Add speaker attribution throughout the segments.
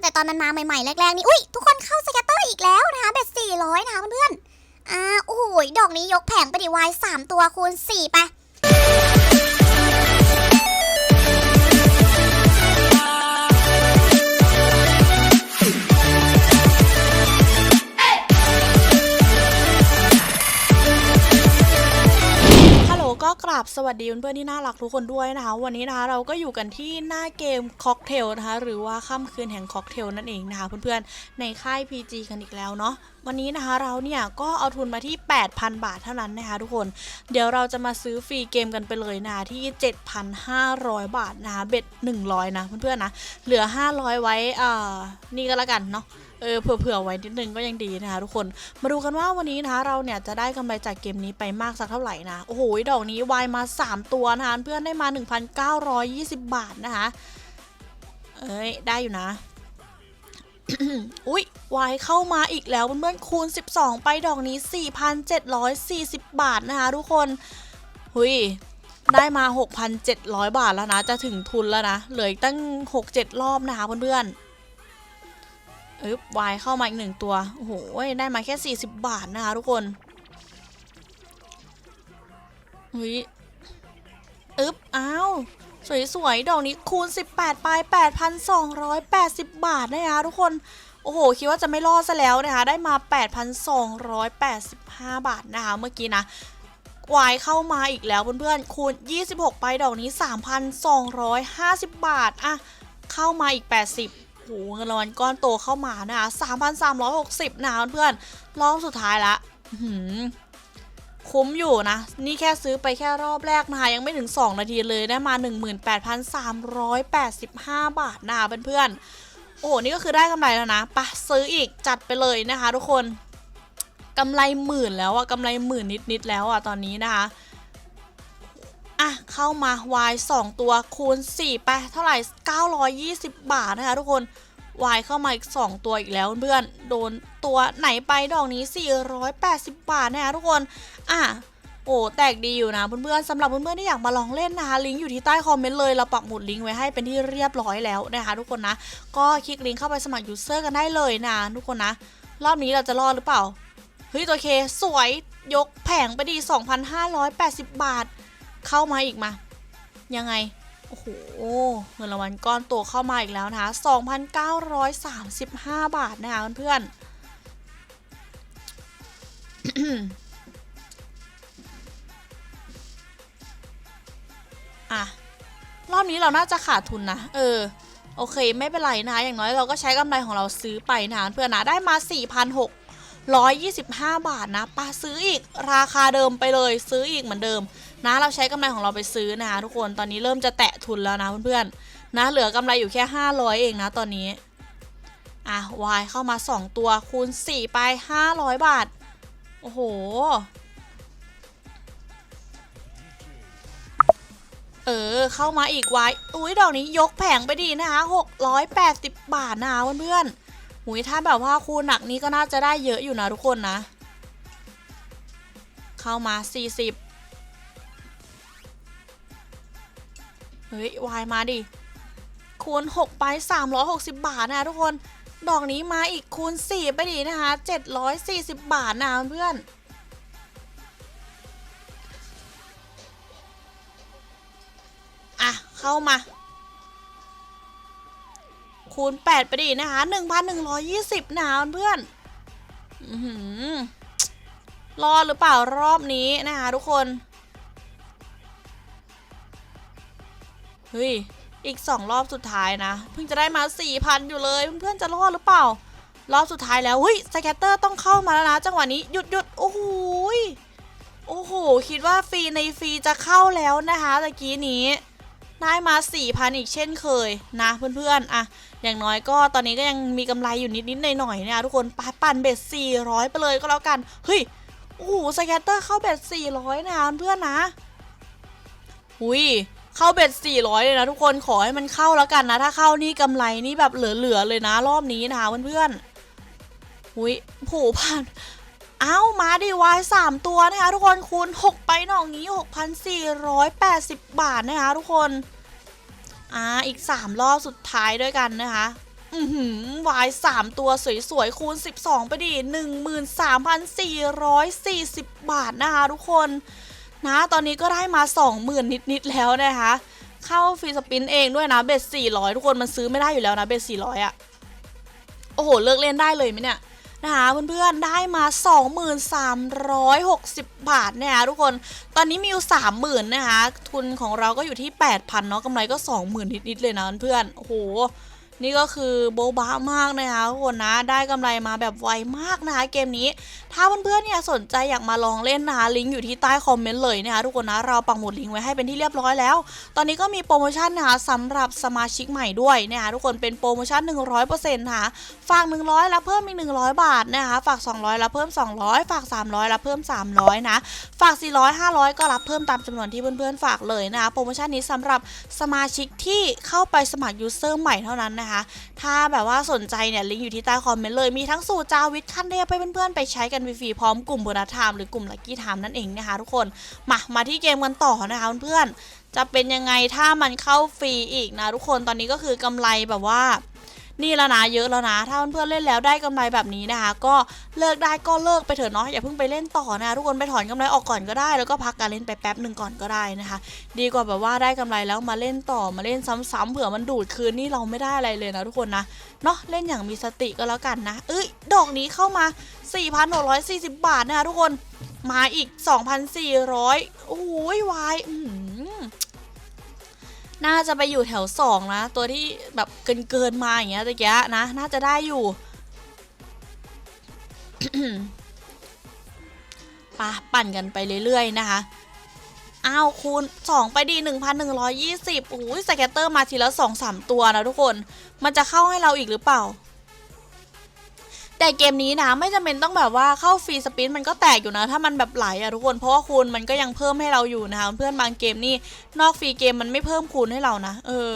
Speaker 1: แต่ตอนมันมาใหม่ๆแรกๆนี่อุ้ยทุกคนเข้าสเกตเตอร์อีกแล้วนะคะเบ็ด400นะคะเพื่อนๆอ่าโอ้โหดอกนี้ยกแผงไปดิวายสามตัวคูณ4ไป
Speaker 2: ราบสวัสดีเพื่อนๆที่น่ารักทุกคนด้วยนะคะ วันนี้นะคะเราก็อยู่กันที่หน้าเกมค็อกเทลนะคะ หรือว่าค่ำคืนแห่งค็อกเทลนั่นเองนะคะ เพื่อนๆในค่าย PG กันอีกแล้วเนาะวันนี้นะคะเราเนี่ยก็เอาทุนมาที่ 8,000 บาทเท่านั้นนะคะทุกคน เดี๋ยวเราจะมาซื้อฟรีเกมกันไปเลยนะะที่ 7,500 บาทนะคะเบ็ด100 นะเพื่อนๆนะเหลือ 500 ไว้อ่านี่ก็แล้วกันเนาะ เออเผื่อๆไว้นิดนึงก็ยังดีนะคะทุกคนมาดูกันว่าวันนี้นะคะเราเนี่ยจะได้กำไรจากเกมนี้ไปมากสักเท่าไหร่นะ โอ้โหดอกนี้วายมา 3 ตัวนะคะเพื่อนได้มา 1,920 บาทนะคะเอ้ยได้อยู่นะอุ๊ยวายเข้ามาอีกแล้วเพื่อนๆคูณ 12 ไปดอกนี้ 4,740 บาทนะคะทุกคนหุยได้มา 6,700 บาทแล้วนะ จะถึงทุนแล้วนะ เหลืออีกตั้ง 6-7 รอบนะคะเพื่อนๆ อึบวายเข้ามาอีกหนึ่งตัว โอ้โห ได้มาแค่ 40 บาทนะคะทุกคนเฮ้ยอึ๊บอ้าว สวยๆ ดอกนี้คูณ 18 ไป 8,280 บาทนะคะทุกคน โอ้โห คิดว่าจะไม่รอดซะแล้วนะคะ ได้มา 8,285 บาทนะคะ เมื่อกี้นะวายเข้ามาอีกแล้วเพื่อนๆ คูณ 26 ไปดอกนี้ 3,250 บาทอะเข้ามาอีก 80 หเงินรางวัลก้อนโตเข้ามานะคะ3,360นะเพื่อนรอบสุดท้ายละหือคุ้มอยู่นะ นี่แค่ซื้อไปแค่รอบแรกนะคะ ยังไม่ถึง 2 นาทีเลยได้มา 18,385 บาทนะคะเพื่อนๆโอ้โห นี่ก็คือได้กำไรแล้วนะไปะซื้ออีกจัดไปเลยนะคะทุกคนกำไรหมื่นแล้วอะกำไรหมื่นนิดๆแล้วอะตอนนี้นะคะ เข้ามาวาย2ตัวคูณ4ไปเท่าไหร่ 920 บาทนะคะทุกคนวายเข้ามาอีก 2 ตัวอีกแล้วเพื่อนโดนตัวไหนไปดอกนี้ 480 บาทนะคะทุกคนอะโอ้แตกดีอยู่นะเพื่อนๆสำหรับเพื่อนๆที่อยากมาลองเล่นนะคะลิงก์อยู่ที่ใต้คอมเมนต์เลยเราปักหมุดลิงก์ไว้ให้เป็นที่เรียบร้อยแล้วนะคะทุกคนนะ ก็คลิกลิงก์เข้าไปสมัครยูเซอร์กันได้เลยนะทุกคนนะ รอบนี้เราจะรอดหรือเปล่าเฮ้ยตัวเคสวยยกแผงไปดี 2,580 บาท เข้ามาอีกมา ยังไง โอ้โห เงินรางวัลก้อนโตเข้ามาอีกแล้วนะคะ 2,935 บาทนะคะเพื่อนอะ รอบนี้เราน่าจะขาดทุนนะ เออ โอเค ไม่เป็นไรนะคะ อย่างน้อยเราก็ใช้กำไรของเราซื้อไปนะเพื่อนนะ ได้มา 4,625 บาทนะปาซื้ออีกราคาเดิมไปเลยซื้ออีกเหมือนเดิม นะเราใช้กำไรของเราไปซื้อนะคะทุกคนตอนนี้เริ่มจะแตะทุนแล้วนะเพื่อนๆนะเหลือกำไรอยู่แค่ 500 เองนะตอนนี้อะวายเข้ามา 2 ตัวคูณ 4 ไป 500 บาท โอ้โห เออ เข้ามาอีกวายอุ้ยดอกนี้ยกแผงไปดีนะคะ680 บาทนะคะเพื่อนๆหุยถ้าแบบว่าคูณหนักนี้ก็น่าจะได้เยอะอยู่นะทุกคนนะ เข้ามา 40 เฮ้ยวายมาดิ คูณ 6 ไป 360 บาทนะทุกคน ดอกนี้มาอีกคูณ 4 ไปดีนะคะ 740 บาทนะเพื่อนอะ เข้ามา คูณ 8 ไปดีนะคะ 1,120นะเพื่อนอือหือรอดหรือเปล่ารอบนี้นะคะทุกคน เฮ้ย อีก2รอบสุดท้ายนะ เพิ่งจะได้มา4,000อยู่เลยเพื่อนๆจะรอดหรือเปล่า รอบสุดท้ายแล้วเฮ้ยสแกตเตอร์ต้องเข้ามาแล้วนะ จังหวะนี้หยุดหยุดโอ้โหโอ้โห คิดว่าฟรีในฟรีจะเข้าแล้วนะคะตะกี้นี้ได้มา 4,000 อีกเช่นเคยนะเพื่อนๆอะอย่างน้อยก็ตอนนี้ก็ยังมีกำไรอยู่นิดๆหน่อยๆเนี่ยทุกคนปปั่นเบ็ด 400 ไปเลยก็แล้วกัน เฮ้ย โอ้โหสแกตเตอร์เข้าเบ็ด 400 นะเพื่อนนะหุย เข้าเบ็ด400เลยนะทุกคนขอให้มันเข้าแล้วกันนะ ถ้าเข้านี่กำไรนี่แบบเหลือๆเลยนะ รอบนี้นะคะเพื่อนๆหุยโผูผ่านเอ้ามาดิวายสามตัวนะคะทุกคนคูณ6ไปหน่องนี้ 6,480 บาทนะคะทุกคนอ่าอีก 3 รอบสุดท้ายด้วยกันนะคะอือหือวายสามตัวสวยๆคูณ 12 ไปดิ 13,440 บาทนะคะทุกคน นะ ตอนนี้ก็ได้มา 20,000 นิด ๆ แล้วนะคะ เข้าฟรีสปินเองด้วยนะเบ็ด400 ทุกคนมันซื้อไม่ได้อยู่แล้วนะเบ็ด400อะโอ้โห เลิกเล่นได้เลยไหมเนี่ยนะคะเพื่อนๆได้มา 2360 บาทนะคะทุกคนตอนนี้มีอยู่30,000นะคะทุนของเราก็อยู่ที่ 8,000เนาะกำไรก็ 20,000 นิด ๆ เลยนะเพื่อนๆโอ้โห นี่ก็คือโบบามากนะคะทุกคนนะได้กำไรมาแบบไวมากนะคะเกมนี้ ถ้าเพื่อนๆเนี่ยสนใจอยากมาลองเล่นนะคะลิงก์อยู่ที่ใต้คอมเมนต์เลยนะคะทุกคนนะเราปักหมุดลิงก์ไว้ให้เป็นที่เรียบร้อยแล้ว ตอนนี้ก็มีโปรโมชั่นนะคะสำหรับสมาชิกใหม่ด้วยนะคะทุกคนเป็นโปรโมชั่น 100%นะคะฝาก 100 แล้วเพิ่มอีก100 บาทนะคะฝาก 200 แล้วเพิ่ม 200 ฝาก 300 แล้วเพิ่ม 300 นะ ฝาก 400 500 ก็รับเพิ่มตามจำนวนที่เพื่อนๆฝากเลยนะคะโปรโมชั่นนี้สำหรับสมาชิกที่เข้าไปสมัครยูเซอร์ใหม่เท่านั้นนะคะถ้าแบบว่าสนใจเนี่ยลิงก์อยู่ที่ใต้คอมเมนต์เลยมีทั้งสูตรจาวิทขั้นเทพไปเพื่อนๆไปใช้กันฟรีๆพร้อมกลุ่มโบนัสไทม์หรือกลุ่มลัคกี้ไทม์นั่นเองนะคะทุกคนมามาที่เกมกันต่อนะคะเพื่อนๆจะเป็นยังไงถ้ามันเข้าฟรีอีกนะทุกคนตอนนี้ก็คือกำไรแบบว่า นี่แล้วนะเยอะแล้วนะ ถ้าเพื่อนๆเล่นแล้วได้กำไรแบบนี้นะคะ ก็เลิกได้ก็เลิกไปเถอะเนาะอย่าเพิ่งไปเล่นต่อนะทุกคนไปถอนกำไรออกก่อนก็ได้ แล้วก็พักการเล่นไปแป๊บหนึ่งก่อนก็ได้นะคะ ดีกว่าแบบว่าได้กำไรแล้วมาเล่นต่อมาเล่นซ้ำๆเผื่อมันดูดคืนนี่เราไม่ได้อะไรเลยนะทุกคนนะเนาะเล่นอย่างมีสติก็แล้วกันนะเอ้ยดอกนี้เข้ามา 4,640 บาทนะคะทุกคนมาอีก 2,400โอ้โหวายอื้อหือ น่าจะไปอยู่แถว2นะ ตัวที่แบบเกินเกินๆมาอย่างเงี้ยตะเกียะนะ น่าจะได้อยู่ปะปั่นกันไปเรื่อยๆนะคะอ้าวคูณ 2 ไปดี 1,120โอ้ยสแกตเตอร์มาทีละ 2-3 ตัวนะทุกคน มันจะเข้าให้เราอีกหรือเปล่า แต่เกมนี้นะไม่จำเป็นต้องแบบว่าเข้าฟรีสปินมันก็แตกอยู่นะ ถ้ามันแบบไหลอะทุกคนเพราะว่าคูณมันก็ยังเพิ่มให้เราอยู่นะคะเพื่อนบางเกมนี่นอกฟรีเกมมันไม่เพิ่มคูณให้เรานะ เออ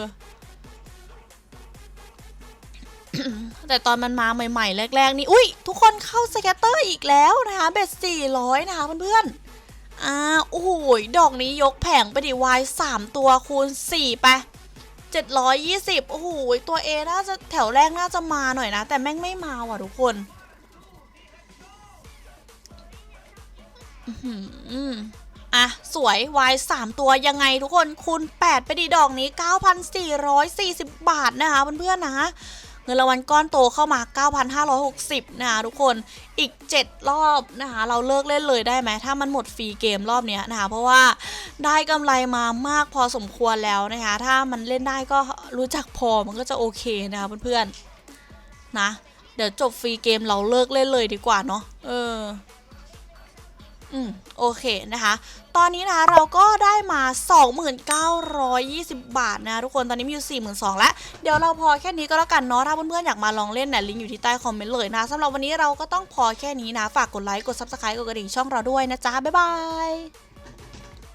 Speaker 2: แต่ตอนมันมาใหม่ๆ แรก ๆ นี่อุ้ยทุกคนเข้าสแกตเตอร์อีกแล้วนะคะเบ็ด400นะคะเพื่อนๆอ่าโอ้โหดอกนี้ยกแผงไปดิวาย3ตัวคูณ4ไป 720 โอ้โห ตัว A น่าจะแถวแรกน่าจะมาหน่อยนะ แต่แม่งไม่มาว่ะทุกคนอืมอะ สวย Y 3ตัวยังไงทุกคนคูณ8ไปดีดอกนี้ 9,440 บาทนะคะเพื่อนๆนะ เงินรางวัลก้อนโตเข้ามา 9,560 นะคะทุกคนอีก 7 รอบนะคะเราเลิกเล่นเลยได้ไหมถ้ามันหมดฟรีเกมรอบนี้นะคะเพราะว่าได้กำไรมามากพอสมควรแล้วนะคะถ้ามันเล่นได้ก็รู้จักพอมันก็จะโอเคนะคะเพื่อนๆนะเดี๋ยวจบฟรีเกมเราเลิกเล่นเลยดีกว่าเนาะเออ อืมโอเคนะคะ ตอนนี้นะเราก็ได้มา 2920 บาทนะทุกคนตอนนี้มีอยู่42,000แล้ว เดี๋ยวเราพอแค่นี้ก็แล้วกันเนาะถ้าเพื่อนๆอยากมาลองเล่นเนี่ยลิงก์อยู่ที่ใต้คอมเมนต์เลยนะสำหรับวันนี้เราก็ต้องพอแค่นี้นะ ฝากกดไลค์กด Subscribe กดกระดิ่งช่องเราด้วยนะจ๊ะ บ๊ายบาย